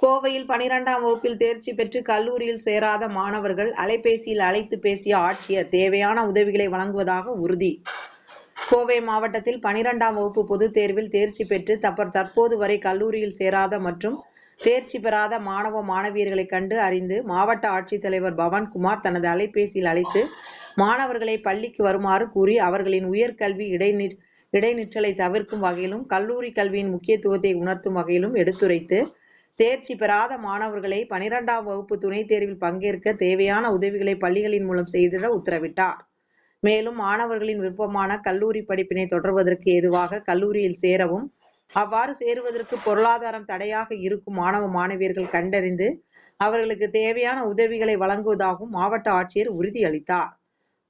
கோவையில் பனிரெண்டாம் வகுப்பில் தேர்ச்சி பெற்று கல்லூரியில் சேராத மாணவர்கள் அலைபேசியில் அழைத்து பேசிய ஆட்சியர் தேவையான உதவிகளை வழங்குவதாக உறுதி. கோவை மாவட்டத்தில் பனிரெண்டாம் வகுப்பு பொதுத் தேர்வில் தேர்ச்சி பெற்று தப்பர் தற்போது வரை கல்லூரியில் சேராத மற்றும் தேர்ச்சி பெறாத மாணவ மாணவியர்களை கண்டு அறிந்து மாவட்ட ஆட்சித்தலைவர் பவன்குமார் தனது அலைபேசியில் அழைத்து மாணவர்களை பள்ளிக்கு வருமாறு கூறி அவர்களின் உயர்கல்வி இடைநி இடைநிற்றலை தவிர்க்கும் வகையிலும் கல்லூரி கல்வியின் முக்கியத்துவத்தை உணர்த்தும் வகையிலும் எடுத்துரைத்து தேர்ச்சி பெறாத மாணவர்களை பனிரெண்டாம் வகுப்பு துணைத் தேர்வில் பங்கேற்க தேவையான உதவிகளை பள்ளிகளின் மூலம் செய்திட உத்தரவிட்டார். மேலும் மாணவர்களின் விருப்பமான கல்லூரி படிப்பினை தொடர்வதற்கு ஏதுவாக கல்லூரியில் சேரவும் அவ்வாறு சேருவதற்கு பொருளாதாரம் தடையாக இருக்கும் மாணவ மாணவியர்கள் கண்டறிந்து அவர்களுக்கு தேவையான உதவிகளை வழங்குவதாகவும் மாவட்ட ஆட்சியர் உறுதியளித்தார்.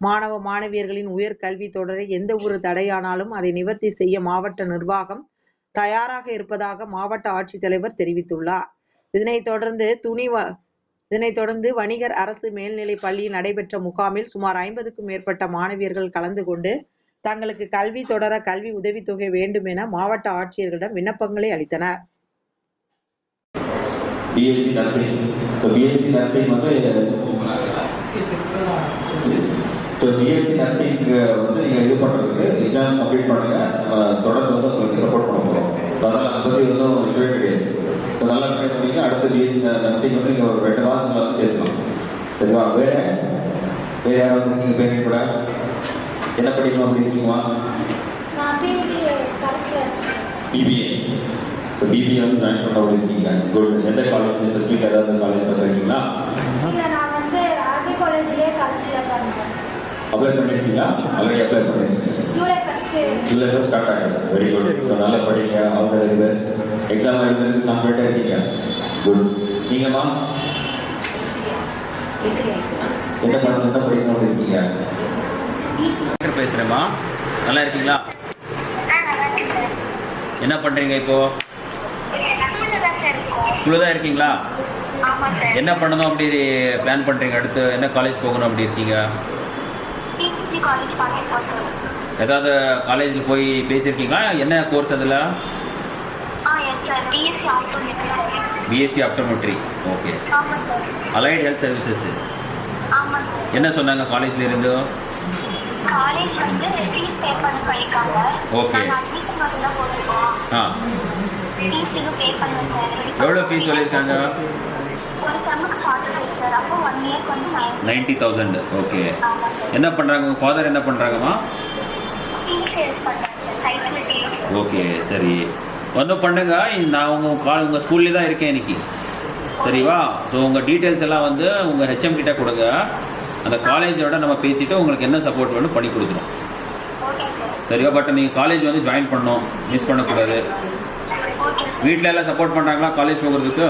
மாணவ மாணவியர்களின் உயர் கல்வி எந்த ஒரு தடையானாலும் அதை நிவர்த்தி செய்ய மாவட்ட நிர்வாகம் தயாராக இருப்பதாக மாவட்ட ஆட்சித்தலைவர் தெரிவித்துள்ளார். இதனைத் தொடர்ந்து துணி வ- இதனைத் தொடர்ந்து வணிகர் அரசு மேல்நிலை பள்ளியில் நடைபெற்ற முகாமில் சுமார் ஐம்பதுக்கும் மேற்பட்ட மாணவியர்கள் கலந்து கொண்டு தங்களுக்கு கல்வி தொடர கல்வி உதவித்தொகை வேண்டும் என மாவட்ட ஆட்சியர்களிடம் விண்ணப்பங்களை அளித்தனர். பிஎஸ்சி நர்சிங் இப்போ பிஎஸ்சி நர்சிங் வந்து இப்போ பிஎஸ்சி நர்சிங் வந்து நீங்கள் இது பண்ணுறதுக்கு எக்ஸாம் கம்ப்ளீட் பண்ணுங்க. அஹ் தொடர்ந்து வந்து உங்களுக்கு சப்போர்ட் பண்ண போகிறோம் அதனால் அதை பற்றி ஒன்றும் இதுவே கிடையாது. நல்லா ட்ரை பண்ணீங்க அடுத்த பிஎஸ்சி நர்சிங் வந்து நீங்கள் ஒரு ரெண்டு மாதத்துல வந்து சேர்க்கலாம் சரிவா? வேற? வேற யாராவது நீங்கள் பேர் கூட? என்ன படிக்கணும் அப்படி இருக்கீங்களா பிபிஏ இப்போ பிபிஏ வந்து ஜாயின் பண்ண இருக்கீங்க குட் எந்த காலேஜ் ஸ்பெசிஃபிக் ஏதாவது காலேஜ் பார்த்துருக்கீங்களா இல்லை நான் வந்து ஆர்டி காலேஜ்லேயே கடைசியில் பண்ணேன் அப்ளை பண்ணிருக்கீங்களா ஆல்ரெடி அப்ளை பண்ணிருக்கீங்க ஜூலை ஜூலை ஸ்டார்ட் ஆகிடுது வெரி குட் ஸோ நல்லா படிங்க. அவங்க எக்ஸாம் எழுதுறதுக்கு கம்ப்ளீட்டாக இருக்கீங்க குட் நீங்கம்மா என்ன பண்ண என்ன படிக்கணும் இருக்கீங்க? பேசுகிறேம்மா நல்லா இருக்கீங்களா? என்ன பண்ணுறீங்க இப்போ? தான் இருக்கீங்களா? என்ன பண்ணணும் அப்படி பிளான் பண்ணுறீங்க அடுத்து என்ன காலேஜ் போகணும் அப்படி இருக்கீங்க பிபிசி காலேஜ் பண்ணியிருக்கோம் சார் ஏதாவது காலேஜில் போய் பேசியிருக்கீங்களா? என்ன கோர்ஸ் அதில்? BSc optometry okay allied health services என்ன சொன்னாங்க காலேஜில் இருந்து? காலேஜ் வந்து ஃபீஸ் பே பண்ண சொல்லியிருக்காங்க. Okay. நாங்கள் அட்மிஷன் மட்டும் தான் போட்டிருக்கோம். ஆ. ஃபீஸுக்கு பே எவ்வளோ ஃபீஸ் சொல்லியிருக்காங்க? ஒரு செம்முக்கு சார் அப்போ வந்து நைன் நைன்ட்டி தௌசண்ட். ஓகே. என்ன பண்ணுறாங்க உங்கள் ஃபாதர் என்ன பண்ணுறாங்கம்மா ஓகே சரி. வந்து பண்ணுங்க. நான் உங்கள் கால் உங்கள் ஸ்கூல்லே தான் இருக்கேன் இன்னைக்கு. சரிவா? ஸோ உங்கள் டீட்டெயில்ஸ் எல்லாம் வந்து உங்கள் ஹெச்எம் கிட்ட கொடுங்க. அந்த காலேஜோட நம்ம பேசிட்டு உங்களுக்கு என்ன சப்போர்ட் வேணும் பண்ணி கொடுக்குறோம் சரியா பட் நீங்கள் காலேஜ் வந்து ஜாயின் பண்ணணும். மிஸ் பண்ணக்கூடாது. வீட்டில் எல்லாம் சப்போர்ட் பண்ணுறாங்களா காலேஜ் போகிறதுக்கு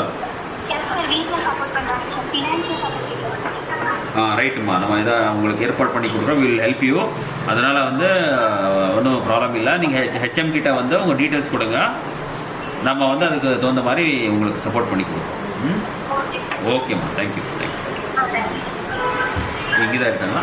எஸ் சார் வீட்டில் சப்போர்ட் பண்ணுறாங்க சார் ஃபினான்ஷியல் சப்போர்ட் ஆ ரைட்டுமா நம்ம இதை உங்களுக்கு ஏற்பாடு பண்ணி கொடுக்குறோம். வில் ஹெல்ப் யூ அதனால் வந்து ஒன்றும் ப்ராப்ளம் இல்லை. நீங்கள் ஹெச் ஹெச்எம் கிட்ட வந்து உங்கள் டீட்டெயில்ஸ் கொடுங்க. நம்ம வந்து அதுக்கு தகுந்த மாதிரி உங்களுக்கு சப்போர்ட் பண்ணி கொடுக்குறோம் ம்? ஓகே ஓகேம்மா தேங்க்யூ தேங்க்யூ இங்கே தான் இருக்காங்களா?